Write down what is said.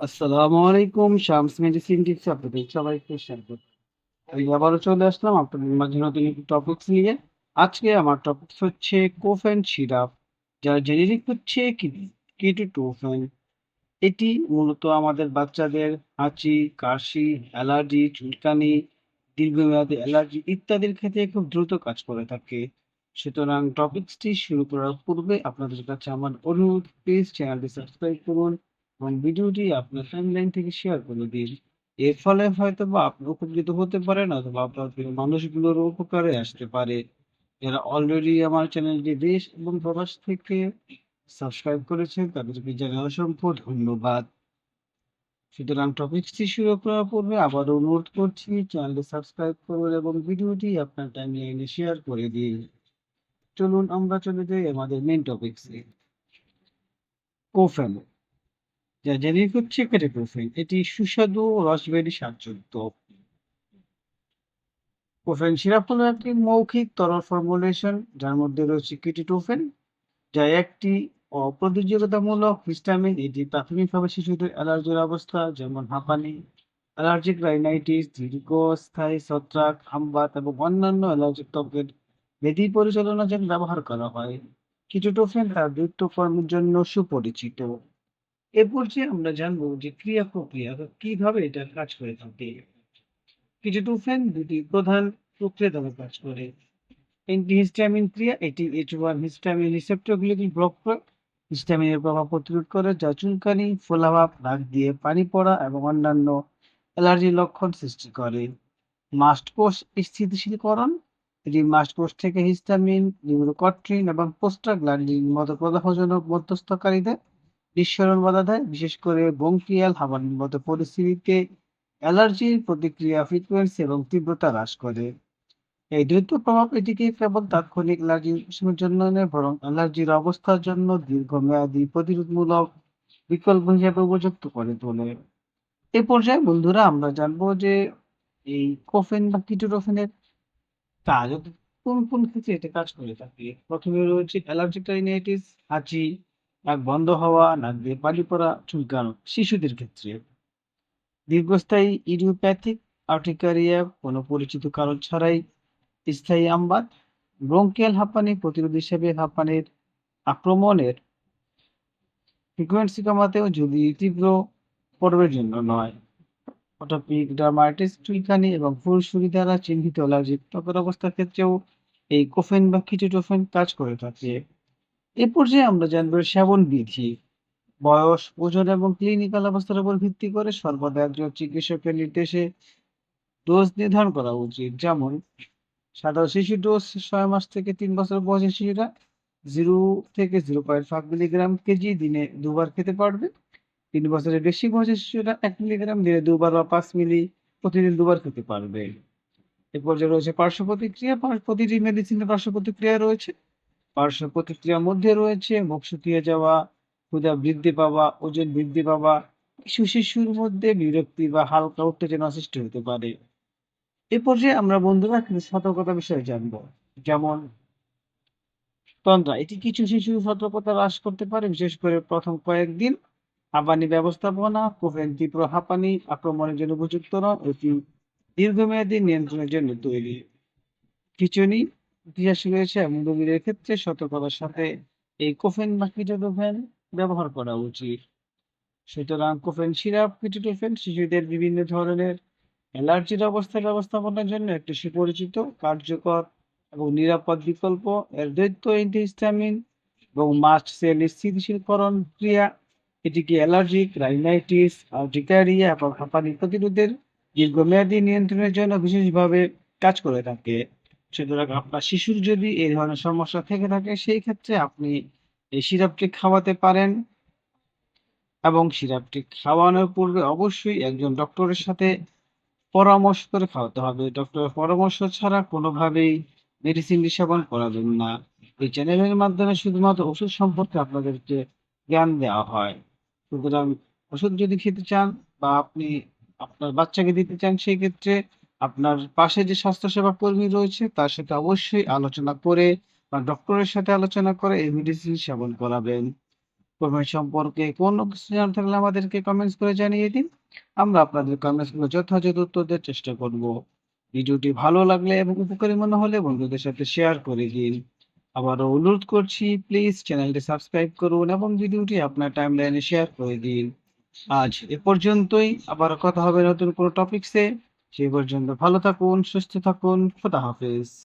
আসসালামু আলাইকুম, Shams medicine tips আপনাদের সবাইকে স্বাগত। আমি আবারও চলে আসলাম আপনাদের মাঝে নতুন টপিকস নিয়ে। আজকে আমার টপিকস হচ্ছে কোফেন সিরাপ, যার জেনেরিক হচ্ছে কিটোটোফেন এটি মূলত আমাদের বাচ্চাদের হাঁচি, কাশি, অ্যালার্জি, চুলকানি, দীর্ঘমেয়াদী অ্যালার্জি ইত্যাদির ক্ষেত্রে খুব দ্রুত কাজ করে থাকে। সুতরাং টপিকসটি শুরু করার পূর্বে আপনাদের কাছে আমার অনুরোধ প্লিজ চ্যানেলটি সাবস্ক্রাইব করুন। এবং ভিডিওটি আপনার টাইমলাইন থেকে শেয়ার করে দিন। এর ফলে হয়তো বা আপনি উপকৃত হতে পারেন অথবা আপনার প্রিয় মানুষগুলোর উপকারে আসতে পারে। যারা অলরেডি আমার চ্যানেলটি দেশ এবং প্রবাস থেকে সাবস্ক্রাইব করেছেন, তাদেরকে জানাই অসংখ্য ধন্যবাদ। সুতরাং টপিকসটি শুরু করার পূর্বে আবার অনুরোধ করছি চ্যানেলটি সাবস্ক্রাইব করুন এবং ভিডিওটি আপনার টাইমলাইনে শেয়ার করে দিন। চলুন আমরা চলে যাই আমাদের মেন টপিকসে কোফেন যা জেনেরিক হচ্ছে কেটোপ্রোফেন এটি সুস্বাদু রসবেরি স্বাদযুক্ত। কোফেন সিরাপ হলো একটি মৌখিক তরল ফর্মুলেশন যার মধ্যে রয়েছে কিটোটোফেন, যা একটি অপ্রতিযোগিতামূলক হিস্টামিন এটি প্রাথমিকভাবে শিশুদের অ্যালার্জির অবস্থা, যেমন হাঁপানি, অ্যালার্জিক রাইনাইটিস দীর্ঘস্থায়ী ছত্রাক হামবাত এবং অন্যান্য অ্যালার্জিক ত্বকের বেদি পরিচালনার জন্য ব্যবহার করা হয়। কিটোটোফেন তার দ্রুত কর্মের জন্য সুপরিচিত। এ পর্যায়ে আমরা জানব যে ক্রিয়া প্রক্রিয়া কীভাবে এটা কাজ করে থাকে। কিটোটোফেন দুটি প্রধান প্রক্রিয়া কাজ করে। অ্যান্টিহিস্টামিন ক্রিয়া, এটি এইচ ওয়ান হিস্টামিন রিসেপ্টরগুলিকে ব্লক করে। হিস্টামিনের প্রভাব প্রতিরোধ করে, যা চুলকানি, ফোলাভাব নাক দিয়ে পানি পড়া এবং অন্যান্য অ্যালার্জির লক্ষণ সৃষ্টি করে। মাস্ট কোষ স্থিতিশীলকরণ, এটি মাস্ট কোষ থেকে হিস্টামিন নিউরোকট্রিন এবং পোস্টাগ্ল্যান্ডিন মতো প্রদাহজনক মধ্যস্থকারীদের নিঃসরণ বাধা দেয়, বিশেষ করে বঙ্কিয়াল হাঁপানির মতো পরিস্থিতিতে অ্যালার্জির প্রতিক্রিয়া, ফ্রিকোয়েন্সি এবং তীব্রতা হ্রাস করে। এই দ্রুত প্রভাব এটিকে কেবল তাৎক্ষণিক অ্যালার্জি জন্য নয়, বরং অ্যালার্জির অবস্থার জন্য দীর্ঘমেয়াদী প্রতিরোধমূলক বিকল্প হিসেবে উপযুক্ত করে তোলে। এ পর্যায়ে বন্ধুরা, আমরা জানব যে এই কোফেন বা কিটোরোফেনের কাজ, কোন কোন ক্ষেত্রে এটা কাজ করে থাকে? প্রথমে রয়েছে অ্যালার্জিক রাইনাইটিস হাঁচি নাক বন্ধ হওয়া, নাক দিয়ে পানি পড়া, চুলকানো শিশুদের ক্ষেত্রে। দীর্ঘস্থায়ী ইডিওপ্যাথিক আর্টিকারিয়া কোনো পরিচিত কারণ ছাড়াই স্থায়ী আমবাদ। ব্রঙ্কিয়াল হাঁপানি প্রতিরোধ হিসেবে হাঁপানির আক্রমণের ফ্রিকোয়েন্সি কমাতেও যদি তীব্র পর্বের জন্য নয়। অটোপিক ডার্মাইটিস, চুলকানি এবং ফুরসুরি দ্বারা চিহ্নিত অ্যালার্জিক ত্বকের অবস্থার ক্ষেত্রেও এই কোফেন বা কিটোটোফেন কাজ করে থাকে। এ পর্যায়ে আমরা জানব সেবন বিধি। বয়স, ওজন এবং ক্লিনিক্যাল অবস্থার উপর ভিত্তি করে সর্বদা একজন চিকিৎসকের নির্দেশে ডোজ নির্ধারণ করা উচিত। যেমন, সাধারণ শিশু ডোজ ছয় মাস থেকে তিন বছর বয়সের শিশুরা জিরো থেকে zero point five milligram KG দিনে দুবার খেতে পারবে। তিন বছরের বেশি বয়সের শিশুরা এক মিলিগ্রাম দিনে দুবার বা পাঁচ মিলি প্রতিদিন দুবার খেতে পারবে। এ পর্যায়ে রয়েছে পার্শ্ব প্রতিক্রিয়া। প্রতিটি মেডিসিনের পার্শ্ব প্রতিক্রিয়া রয়েছে। পার্শ্ব প্রতিক্রিয়ার মধ্যে রয়েছে মুখ শুকিয়ে যাওয়া, ক্ষুধা বৃদ্ধি পাওয়া, ওজন বৃদ্ধি পাওয়া, কিছু শিশুর মধ্যে বিরক্তি বা হালকা উত্তেজনা সৃষ্টি হতে পারে। এ পর্যায়ে আমরা বন্ধুরা কিছু সতর্কতা বিষয়ে জানব। যেমন তন্দ্রা এটি কিছু শিশু সতর্কতা হ্রাস করতে পারে, বিশেষ করে প্রথম কয়েকদিন। হাঁপানি ব্যবস্থাপনা কোফেন তীব্র হাঁপানি, আক্রমণের জন্য উপযুক্ত নয় এটি দীর্ঘমেয়াদী নিয়ন্ত্রণের জন্য তৈরি। খিচুনি ইতিহাস রয়েছে এবং রোগীদের ক্ষেত্রে সতর্কতার সাথে এই কোফেন বা কিটোটোফেন ব্যবহার করা উচিত। সুতরাং কোফেন সিরাপ কিটোটোফেন শিশুদের বিভিন্ন ধরনের অ্যালার্জির অবস্থা ব্যবস্থাপনার জন্য একটি সুপরিচিত, কার্যকর এবং নিরাপদ বিকল্প। এর দ্বৈত অ্যান্টিহিস্টামিন এবং মাস্ট সেল স্থিতিশীলকরণ ক্রিয়া, এটিকে অ্যালার্জিক রাইনাইটিস, আর্টিকারিয়া এবং হাঁপানি প্রতিরোধের দীর্ঘমেয়াদী নিয়ন্ত্রণের জন্য বিশেষভাবে কাজ করে থাকে। সুতরাং আপনার শিশুর যদি এই ধরনের সমস্যা থেকে থাকে, সেই ক্ষেত্রে আপনি এই সিরাপটি খাওয়াতে পারেন। এবং সিরাপটি খাওয়ানোর পূর্বে অবশ্যই একজন ডক্টরের সাথে পরামর্শ করে খাওয়াতে হবে। ডক্টরের পরামর্শ ছাড়া কোনোভাবেই মেডিসিনটি সেবন করা করাবেন না। এই চ্যানেলের মাধ্যমে শুধুমাত্র ওষুধ সম্পর্কে আপনাদেরকে জ্ঞান দেওয়া হয়। সুতরাং ওষুধ যদি খেতে চান বা আপনি আপনার বাচ্চাকে দিতে চান, সেই ক্ষেত্রে আপনার পাশে যে স্বাস্থ্যসেবা কর্মী রয়েছে, তার সাথে অবশ্যই আলোচনা করে বা ডক্টরের সাথে আলোচনা করে এই মেডিসিন সেবন করাবেন প্রোফাইল সম্পর্কে কোনো কিছু জানার থাকলে আমাদেরকে কমেন্টস করে জানিয়ে দিন। আমরা আপনাদের কমেন্টসগুলো যথাযথ উত্তর দেওয়ার চেষ্টা করব। ভিডিওটি ভালো লাগলে এবং উপকারী মনে হলে বন্ধুদের সাথে শেয়ার করে দিন। আবারও অনুরোধ করছি প্লিজ চ্যানেলটি সাবস্ক্রাইব করুন এবং ভিডিওটি আপনার টাইম লাইনে শেয়ার করে দিন। আজ এ পর্যন্তই। আবার কথা হবে নতুন কোনো টপিকসে। সেই পর্যন্ত ভালো থাকুন, সুস্থ থাকুন। খোদা হাফেজ।